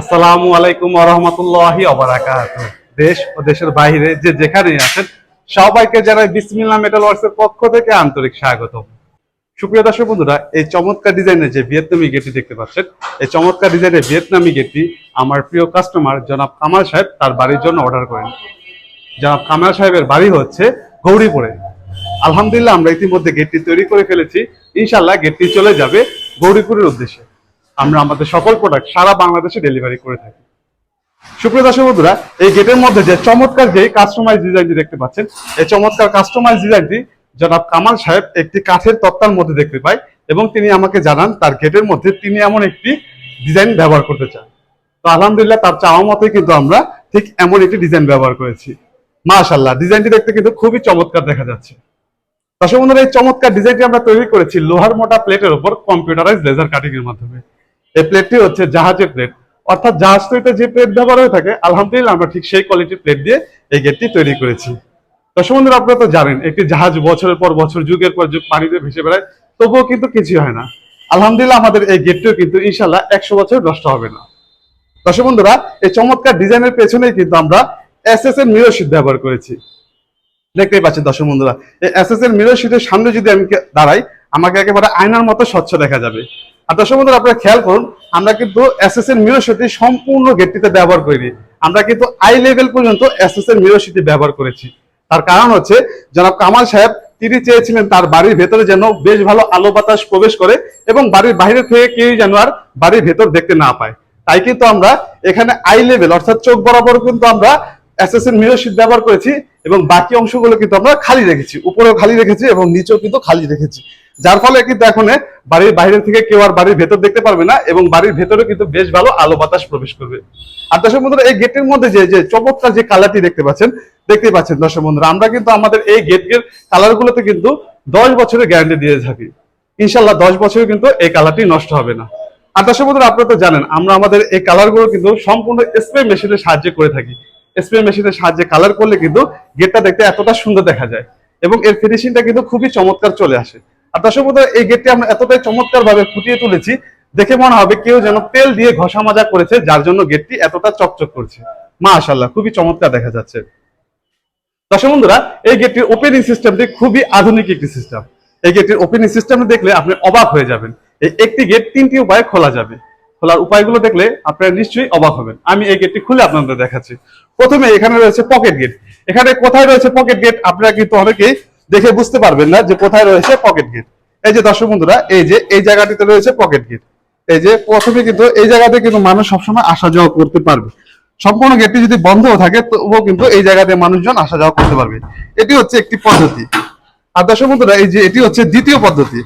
আসসালামু আলাইকুম রহমতুল্লাহি অবরাকাত দেশ ও দেশের বাইরে যে যেখানে আছেন, সবাইকে জানাই বিসমিল্লাহ মেটাল ওয়ার্কসের পক্ষ থেকে আন্তরিক স্বাগত। সুপ্রিয় দর্শক বন্ধুরা, এই চমৎকার ডিজাইনের যে ভিয়েতনামি গেটটি দেখতে পাচ্ছেন, এই চমৎকার ডিজাইনের ভিয়েতনামি গেটটি আমার প্রিয় কাস্টমার জনাব কামাল সাহেব তার বাড়ির জন্য অর্ডার করেন। জনাব কামাল সাহেবের বাড়ি হচ্ছে গৌরীপুরে। আলহামদুলিল্লাহ আমরা ইতিমধ্যে গেটটি তৈরি করে ফেলেছি। ইনশাল্লাহ গেটটি চলে যাবে গৌরীপুরের উদ্দেশ্যে। আমরা আমাদের সকল প্রোডাক্ট সারা বাংলাদেশে ডেলিভারি করে থাকি। সুপ্রিয় দর্শক বন্ধুরা, এই গেটের মধ্যে যে চমৎকার যে কাস্টমাইজ ডিজাইনটি দেখতে পাচ্ছেন, এই চমৎকার কাস্টমাইজ ডিজাইনটি জনাব কামাল সাহেব একটি কাঠের তক্তার মধ্যে দেখতে পায় এবং তিনি আমাকে জানান তার গেটের মধ্যে তিনি এমন একটি ডিজাইন ব্যবহার করতে চান। তো আলহামদুলিল্লাহ তার চাওয়া মতোই কিন্তু আমরা ঠিক এমন একটি ডিজাইন ব্যবহার করেছি। মাশাল্লাহ ডিজাইনটি দেখতে কিন্তু খুবই চমৎকার দেখা যাচ্ছে। দর্শক বন্ধুরা, এই চমৎকার ডিজাইনটি আমরা তৈরি করেছি লোহার মোটা প্লেটের উপর কম্পিউটারাইজ লেজার কাটিং এর মাধ্যমে। এই প্লেটটি হচ্ছে জাহাজের প্লেট অর্থাৎ জাহাজ তৈরিতে যে প্লেট ব্যবহার হয়ে থাকে, আলহামদুলিল্লাহ আমরা ঠিক সেই কোয়ালিটির প্লেট দিয়ে এই গেটটি তৈরি করেছি। দর্শক বন্ধুরা, আপনারা তো জানেন, একটি জাহাজ বছরের পর বছর, যুগের পর যুগ, পানিতে ভেসে বেড়ায়, তবুও কিন্তু কিছু হয় না। আলহামদুলিল্লাহ আমাদের এই গেটটিও কিন্তু ইনশাল্লাহ একশো বছর নষ্ট হবে না। দর্শক বন্ধুরা, এই চমৎকার ডিজাইনের পেছনেই কিন্তু আমরা এস এস এর মিরর শীট ব্যবহার করেছি। দেখতেই পাচ্ছেন দর্শক বন্ধুরা, এই এস এস এর মিরর শীটের সামনে যদি আমি দাঁড়াই, আমাকে একেবারে আয়নার মতো স্বচ্ছ দেখা যাবে। আর দর্শক বন্ধুরা, আপনারা খেয়াল করুন, আমরা কিন্তু এস এস এর মিরর শীটটি সম্পূর্ণ গেটটিতে ব্যবহার করিনি। আমরা কিন্তু আই লেভেল পর্যন্ত এস এস এর মিরর ব্যবহার করেছি। তার কারণ হচ্ছে, জনাব কামাল সাহেব, তিনি চেয়েছিলেন তার বাড়ির ভেতরে যেন বেশ ভালো আলো বাতাস প্রবেশ করে এবং বাড়ির বাইরে থেকে কেউ যেন আর বাড়ির ভেতর দেখতে না পায়। তাই কিন্তু আমরা এখানে আই লেভেল অর্থাৎ চোখ বরাবর কিন্তু আমরা এসএসএন মিরর শীট ব্যবহার করেছি এবং বাকি অংশগুলো কিন্তু আমরা খালি রেখেছি, উপরেও খালি রেখেছি এবং নিচেও কিন্তু খালি রেখেছি। যার ফলে কিন্তু এখন বাড়ির বাইরে থেকে কেউ আর বাড়ির ভেতর দেখতে পারবে না এবং বাড়ির ভেতরে কিন্তু বেশ ভালো আলো বাতাস প্রবেশ করবে। আর দর্শক বন্ধুরা, এই গেটের মধ্যে যে যে চমৎকার যে কালারটি দেখতে পাচ্ছেন দেখতে পাচ্ছেন দর্শক বন্ধুরা, আমরা কিন্তু আমাদের এই গেটের কালার গুলোতে কিন্তু দশ বছরের গ্যারান্টি দিয়ে থাকি। ইনশাল্লাহ দশ বছরে কিন্তু এই কালারটি নষ্ট হবে না। আর দর্শক বন্ধুরা, আপনারা তো জানেন, আমরা আমাদের এই কালারগুলো কিন্তু সম্পূর্ণ স্প্রে মেশিনের সাহায্যে করে থাকি। স্প্রে মেশিনের সাহায্যে কালার করলে কিন্তু গেটটা দেখতে এতটা সুন্দর দেখা যায় এবং এর ফিনিশিংটা কিন্তু খুবই চমৎকার চলে আসে। আর দর্শক বন্ধুরা, এই গেটটি আমরা এতটাই চমৎকার ভাবে ফুটিয়ে তুলেছি, দেখে মনে হবে কেউ যেন তেল দিয়ে ঘষা মাজা করেছে, যার জন্য গেটটি এতটা চকচক করছে। মাশাআল্লাহ, খুবই চমৎকার দেখা যাচ্ছে। দর্শক বন্ধুরা, এই গেটটির ওপেনিং সিস্টেমটি খুবই আধুনিক একটি সিস্টেম এই গেটটির ওপেনিং সিস্টেম দেখলে আপনি অবাক হয়ে যাবেন। এই একটি গেট তিনটি উপায়ে খোলা যাবে। খোলার উপায়গুলো দেখলে আপনারা নিশ্চয়ই অবাক হবেন। আমি এই গেটটি খুলে আপনাদের দেখাচ্ছি। প্রথমে এখানে রয়েছে পকেট গেট এখানে কোথায় রয়েছে পকেট গেট আপনারা কিন্তু অনেকেই দেখে বুঝতে পারবেন না যে কোথায় রয়েছে পকেট গেট এই যে দর্শক বন্ধুরা, এই যে, এই জায়গাটিতে রয়েছে পকেট গেট এই যে, প্রথমে কিন্তু এই জায়গাতে কিন্তু মানুষ সবসময় আসা যাওয়া করতে পারবে। সম্পূর্ণ গেটটি যদি বন্ধও থাকে, তবুও কিন্তু এই জায়গাতে মানুষজন আসা যাওয়া করতে পারবে। এটি হচ্ছে একটি পদ্ধতি। আর দর্শক বন্ধুরা, এই যে, এটি হচ্ছে দ্বিতীয় পদ্ধতি।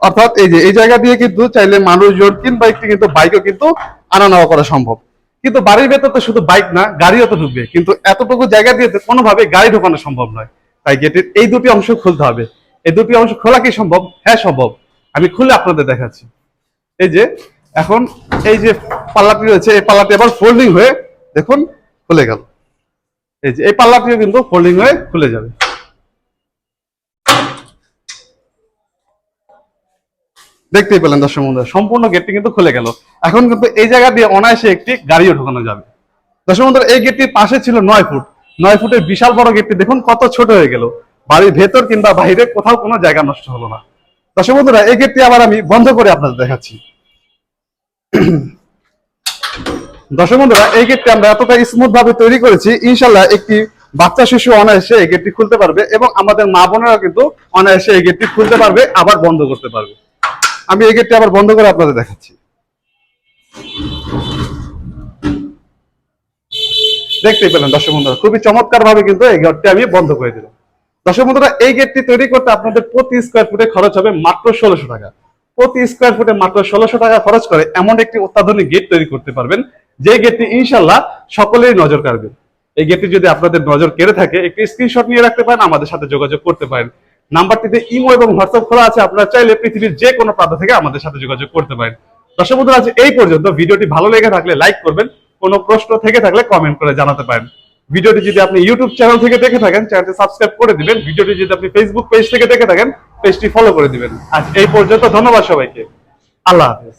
অর্থাৎ এই যে, এই জায়গা দিয়ে কিন্তু চাইলে মানুষজন কিংবা একটি কিন্তু বাইকও কিন্তু আনা নেওয়া করা সম্ভব। কিন্তু বাড়ির ভেতর তো শুধু বাইক না, গাড়িও তো ঢুকবে। কিন্তু এতটুকু জায়গা দিয়ে কোনোভাবে গাড়ি ঢোকানো সম্ভব নয়। তাই গেটের এই দুটি অংশ খুলতে হবে। এই দুটি অংশ খোলা কি সম্ভব? হ্যাঁ সম্ভব। আমি খুলে আপনাদের দেখাচ্ছি। এই যে, এখন এই যে পাল্লাটি রয়েছে, এই পাল্লাটি আবার ফোল্ডিং হয়ে, দেখুন, খুলে গেল। এই যে, এই পাল্লাটিও কিন্তু ফোল্ডিং হয়ে খুলে যাবে। দেখতেই পেলেন দর্শক বন্ধুরা, সম্পূর্ণ গেটটি কিন্তু খুলে গেল। এখন কিন্তু এই জায়গা দিয়ে অনায়াসে একটি গাড়িও ঢোকানো যাবে। দর্শক বন্ধুরা, এই গেটটির পাশে ছিল নয় ফুট। নয় ফুটের বিশাল বড় গেটটি দেখুন কত ছোট হয়ে গেল। বাড়ির ভেতর কিংবা বাইরে কোথাও কোনো জায়গা নষ্ট হলো না। দর্শক বন্ধুরা, এই গেটটি আবার আমি বন্ধ করে আপনাদের দেখাচ্ছি। দর্শক বন্ধুরা, এই গেটটি আমরা এতটা স্মুথ ভাবে তৈরি করেছি ইনশাল্লাহ একটি বাচ্চা শিশু অনায়াসে এই গেটটি খুলতে পারবে এবং আমাদের মা বোনেরা কিন্তু অনায়াসে এই গেটটি খুলতে পারবে, আবার বন্ধ করতে পারবে। আমি এই গেটটি আবার বন্ধ করে আপনাদের দেখাচ্ছি। দেখতেই পেলেন দর্শক বন্ধুরা, খুবই চমৎকার ভাবে কিন্তু এই গেটটি আমি বন্ধ করে দিলাম। দর্শক বন্ধুরা, এই গেটটি তৈরি করতে আপনাদের প্রতি স্কোয়ার ফুটে খরচ হবে মাত্র ষোলোশো টাকা। প্রতি স্কোয়ার ফুটে মাত্র ষোলোশো টাকা খরচ করে এমন একটি অত্যাধুনিক গেট তৈরি করতে পারবেন, যে গেটটি ইনশাল্লাহ সকলেই নজর কাড়বে। এই গেটটি যদি আপনাদের নজর কেড়ে থাকে, একটি স্ক্রিনশট নিয়ে রাখতে পারেন, আমাদের সাথে যোগাযোগ করতে পারেন। নাম্বারটিতে ইমো এবং হোয়াটসঅ্যাপ খোলা আছে, আপনারা চাইলে পৃথিবীর যে কোনো প্রান্ত থেকে আমাদের সাথে যোগাযোগ করতে পারেন। দর্শক বন্ধুরা, আজ এই পর্যন্ত। ভিডিওটি ভালো লেগে থাকলে লাইক করবেন কোনো প্রশ্ন থেকে থাকলে কমেন্ট করে জানাতে পারেন। ভিডিওটি যদি আপনি ইউটিউব চ্যানেল থেকে দেখে থাকেন চ্যানেলটি সাবস্ক্রাইব করে দিবেন। ভিডিওটি যদি আপনি ফেসবুক পেজ থেকে দেখে থাকেন পেজটি ফলো করে দিবেন। আজ এই পর্যন্ত ধন্যবাদ সবাইকে। আল্লাহ হাফেজ।